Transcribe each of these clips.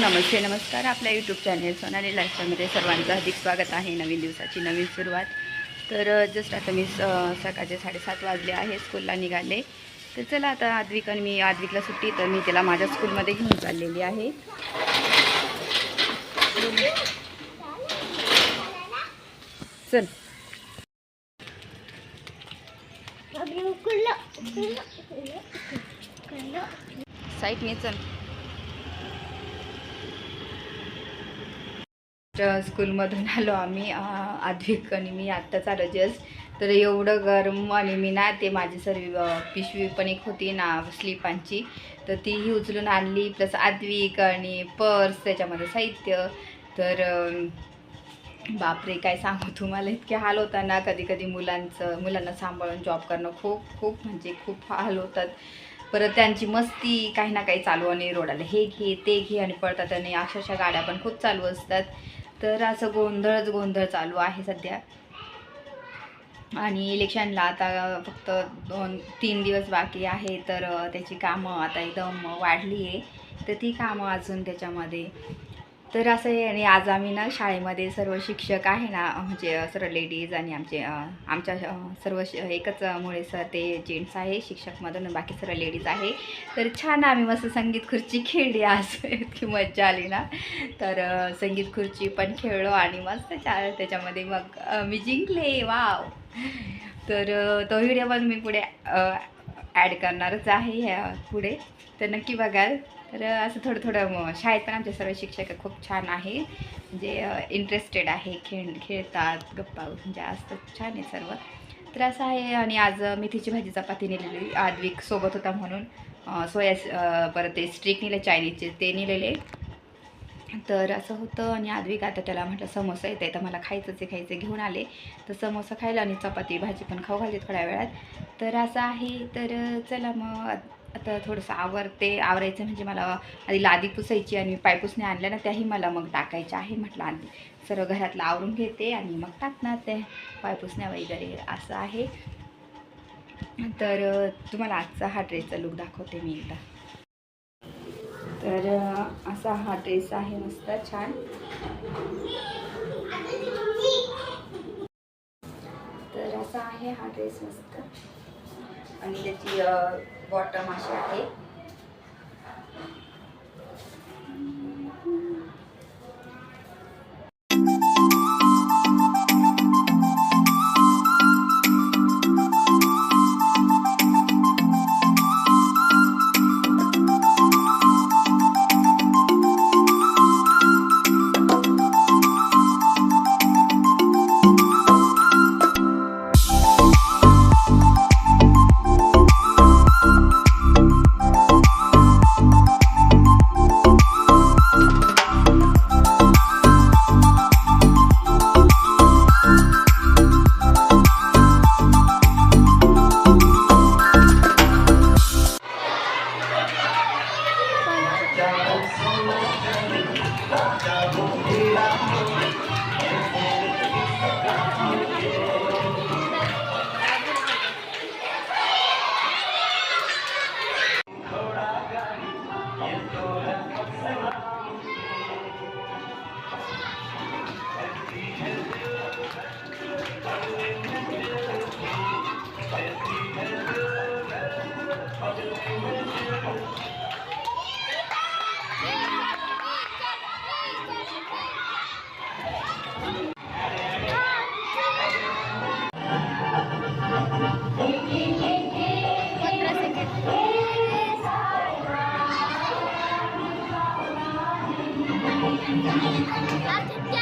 नमस्ते नमस्कार. आपल्या YouTube channel Sonali लाईफस्टाईलमध्ये सर्वांचं अधिक स्वागत आहे. नवीन दिवसाची नवीन सुरुवात. तर जस्ट आता मी सकाळचे साडेसात वाजले आहे. स्कूलला निघाले. तर चला आता आद्विक आणि मी आद्विकला सुट्टी तर मी तिला माझ्या स्कूलमध्ये घेऊन चाललेली आहे. चल. साईट मी चल. स्कूलमधून आलो आम्ही आद्विक आणि मी आत्ताच आलो जस्ट तर एवढं गरम आणि मी ना ते माझी सर्व पिशवी पण एक होती ना स्लिपांची. तर तीही उचलून आणली प्लस आद्विक आणि पर्स त्याच्यामध्ये साहित्य. तर बापरे काय सांगू तुम्हाला इतके हाल होताना. कधी कधी मुलांचं मुलांना सांभाळून जॉब करणं खूप खूप म्हणजे खूप हाल होतात. परत त्यांची मस्ती काही ना काही चालू आणि रोडाला हे घे ते घे आणि पळतात. आणि अक्षरशः गाड्या पण खूप चालू असतात. तर असं गोंधळच गोंधळ चालू आहे सध्या. आणि इलेक्शनला आता फक्त दोन तीन दिवस बाकी आहे तर त्याची कामं आता एकदम वाढली आहे तर ती कामं अजून त्याच्यामध्ये तर असं आहे आणि आज आम्ही ना शाळेमध्ये सर्व शिक्षक आहे ना म्हणजे सर्व लेडीज आणि आमचे आमच्या सर्व श- एकच मुळे सर ते जेंट्स आहे शिक्षकमधून बाकी सर्व लेडीज आहे. तर छान आम्ही मस्त संगीत खुर्ची खेळली आज. इतकी मज्जा आली ना. तर संगीत खुर्ची पण खेळलो आणि मस्त छान त्याच्यामध्ये मग मी जिंकले. वाव! तर तो व्हिडिओ पण मी पुढे ॲड करणारच आहे ह्या पुढे. तर नक्की बघाल. तर असं थोडं थोडं शाळेत पण आमचे सर्व शिक्षक खूप छान आहे. म्हणजे, जे इंटरेस्टेड आहे खेळ खेळतात गप्पा म्हणजे असतं छान आहे सर्व. तर असं आहे आणि आज मेथीची भाजी चपाती नेलेली आद्विक सोबत होता म्हणून. सोया परत ते स्ट्रिक नेले चायनीजचे ते नेलेले. तर असं होतं आणि आद्विक आता त्याला म्हटलं समोसा येत आहे तर मला खायचंच आहे खायचं घेऊन आले. तर समोसा खायला आणि चपाती भाजी पण खाऊ घालते थोड्या वेळात. तर असं आहे तर चला मग आता थोडंसं आवरते आवरायचं म्हणजे मला आधी लादी पुसायची आणि पायपुसणे आणल्या ना त्याही मला मग टाकायच्या आहे म्हटलं आधी. सर्व घरातलं आवरून घेते आणि मग टाकणार ते. पायपुसण्या वगैरे असं आहे. तर तुम्हाला आजचा हा ड्रेसचा लुक दाखवते मी एकदा. तर असा हा ड्रेस आहे मस्त छान. तर असा आहे हा ड्रेस मस्त. आणि त्याची বরটা মাসি আগে That's it.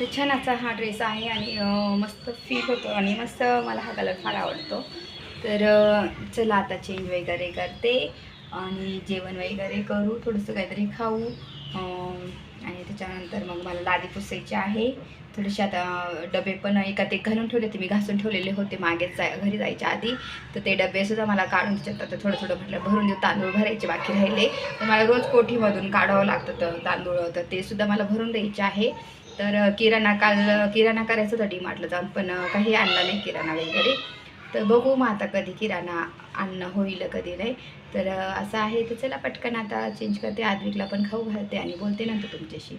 तर छान असा हा ड्रेस आहे आणि मस्त फिट होतो आणि मस्त मला हा कलर फार आवडतो. तर चला आता चेंज वगैरे करते आणि जेवण वगैरे करू थोडंसं काहीतरी खाऊ. आणि त्याच्यानंतर मग मला लादी पुसायची आहे. थोडेसे आता डबे पण एका ते घालून ठेवले ते मी घासून ठेवलेले होते मागेच जाय घरी जायच्या आधी. तर ते डबेसुद्धा मला काढून त्याच्यात आता थोडं थोडं म्हटलं भरून देऊ तांदूळ भरायचे बाकी राहिले. तर मला रोज कोठीमधून काढावं लागतं तर तांदूळ तर ते सुद्धा मला भरून द्यायचे आहे. तर किराणा काल किराणा करायचं होतं डीमार्टला जाऊन पण काही आणला नाही किराणा वगैरे. तर बघू मग आता कधी किराणा आणणं होईल कधी नाही. तर असं आहे तर चला पटकन आता चेंज करते. आद्विकला पण खाऊ घालते आणि बोलते नंतर तुमच्याशी.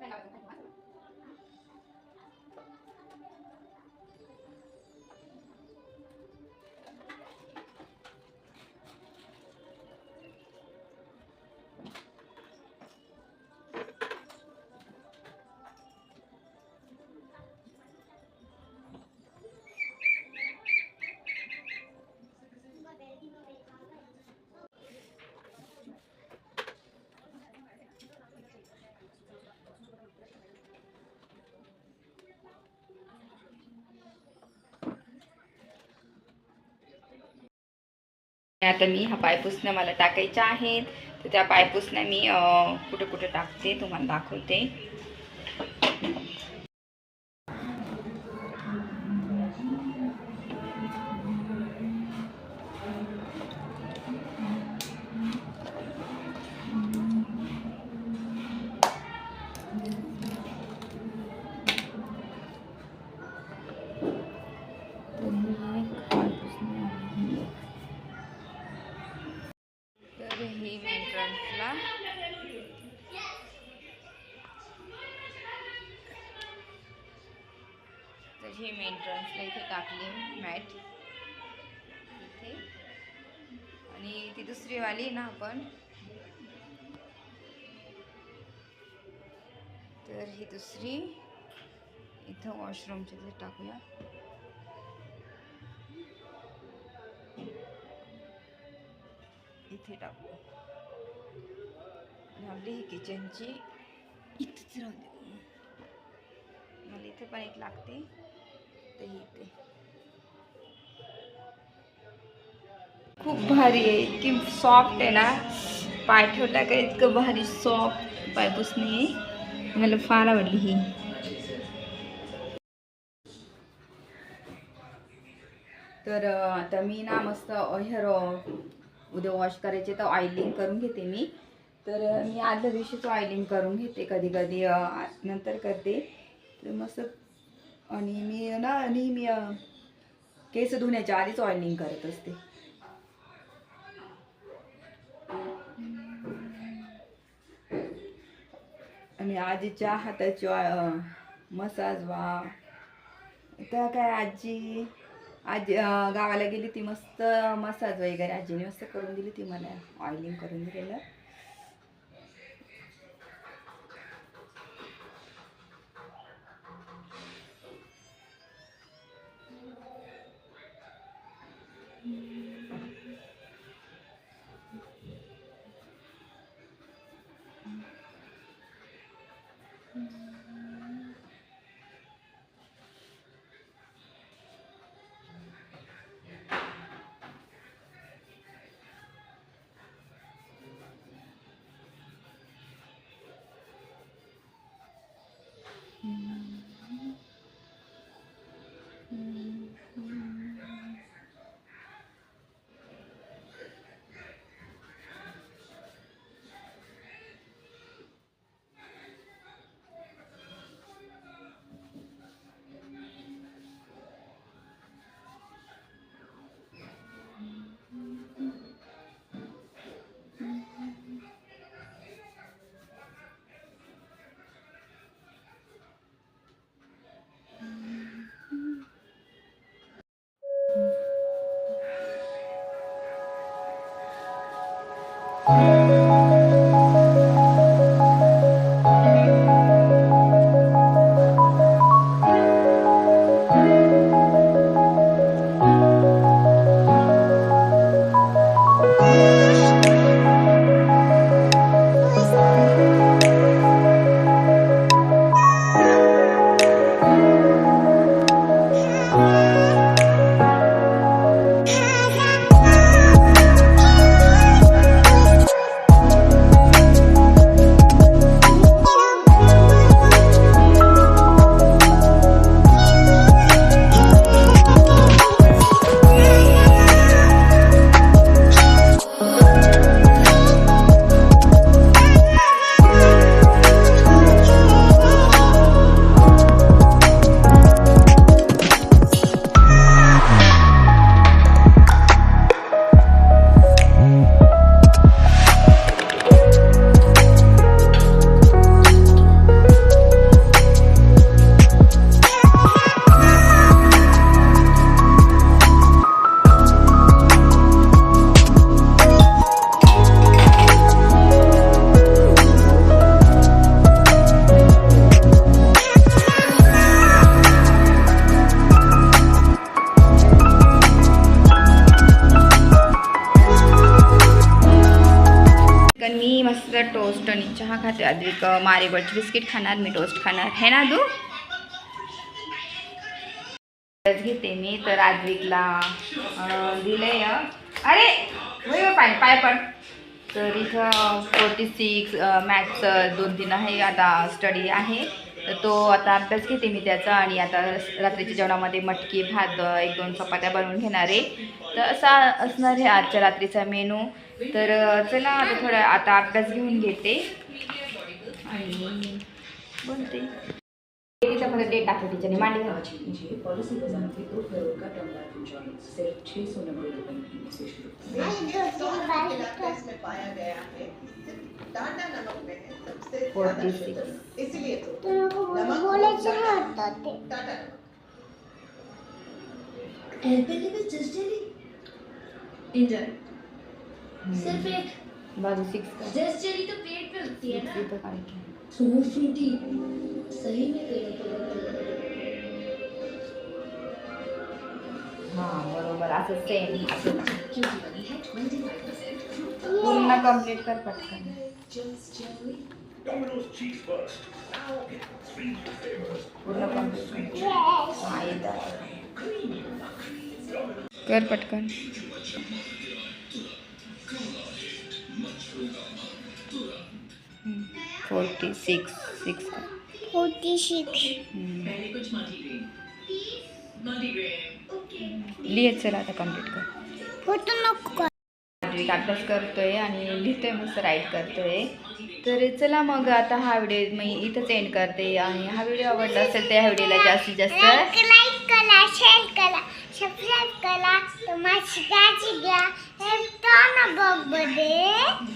Venga, venga. आता मी हा पायपुसण्या मला टाकायच्या आहेत. तर त्या पायपुसण्या मी कुठं कुठं टाकते तुम्हाला दाखवते. तर एंट्रन्सला तर ही मेंट्रन्सला इथे टाकली मॅट इथे. आणि ती दुसरी वाली ना आपण. तर ही दुसरी. इथं वॉशरूमच्या तिथे टाकूया. इथे टाकू. आपली ही किचनची इथेच राहू दे मला इथे पण एक लागते. तर इथे. खूप भारी आहे. इतकी सॉफ्ट आहे ना. पाय ठेवला का इतकं भारी सॉफ्ट पायपुसणी आहे. मला फार आवडली ही. तर आता मी ना मस्त हेअर उद्या वॉश करायचे तर ऑइलिंग करून घेते मी. तर मी आदल्या दिवशीच ऑइलिंग करून घेते कधी कधी नंतर करते. तर मस्त. आणि मी ना नेहमी मी केस धुण्याच्या आधीच ऑइलिंग करत असते. आणि आजीच्या हाताची मसाज वा तर काय आजी? आजी गावाला गेली ती मस्त मसाज वगैरे आजीने मस्त करून दिली. ती मला ऑइलिंग करून दिलेलं. अद्विक मारेबळची बिस्किट खाणार मी टोस्ट खाणार. हे ना तू घेते मी तर आद्विकला अं, दिलंय अरे होय पाय पाय पण तर इथं फोर्टी सिक्स मॅथ्स दोन तीन आहे आता स्टडी आहे. तर तो आता अभ्यास घेते मी त्याचा आणि आता रात्रीच्या जेवणामध्ये मटकी भात एक दोन चपात्या बनवून घेणार आहे. तर असा असणार आहे आजच्या रात्रीचा मेनू. तर चला आता थोडा आता अभ्यास घेऊन घेते. आणि बोलते तिच्यामध्ये डेट टाकते तिच्याने मांडी घालायची पॉलिसी पाया गया है टाटा नमक में है सबसे ज्यादा 46 शुगर इसलिए तो तुमको नमक बोलायचं बहुत नव्हतं ते टाटा नमक इंजॉय सिर्फ एक बाजू सिक्स जस्ट जेली तो पेट पे होती है ना। इथं काढायची फ्रूट फ्रूटी सही में पेट पे हां बरोबर असं सेम असं क्योंकि बनी है 25% पूर्ण कंप्लीट कर। पटकन just jelly Domino's cheese forty six six forty six. लिहित सर आता कंप्लीट कर. फोटो नको अभ्यास करतोय आणि लिहितोय सर राईट करतोय. तर चला मग आता हा व्हिडिओ मी इथंच एंड करते आणि हा व्हिडिओ आवडला असेल तर ह्या व्हिडिओला जास्तीत जास्त लाईक करा शेअर करा सबस्क्राईब करा. तर माझी काळजी घ्या बघ बघे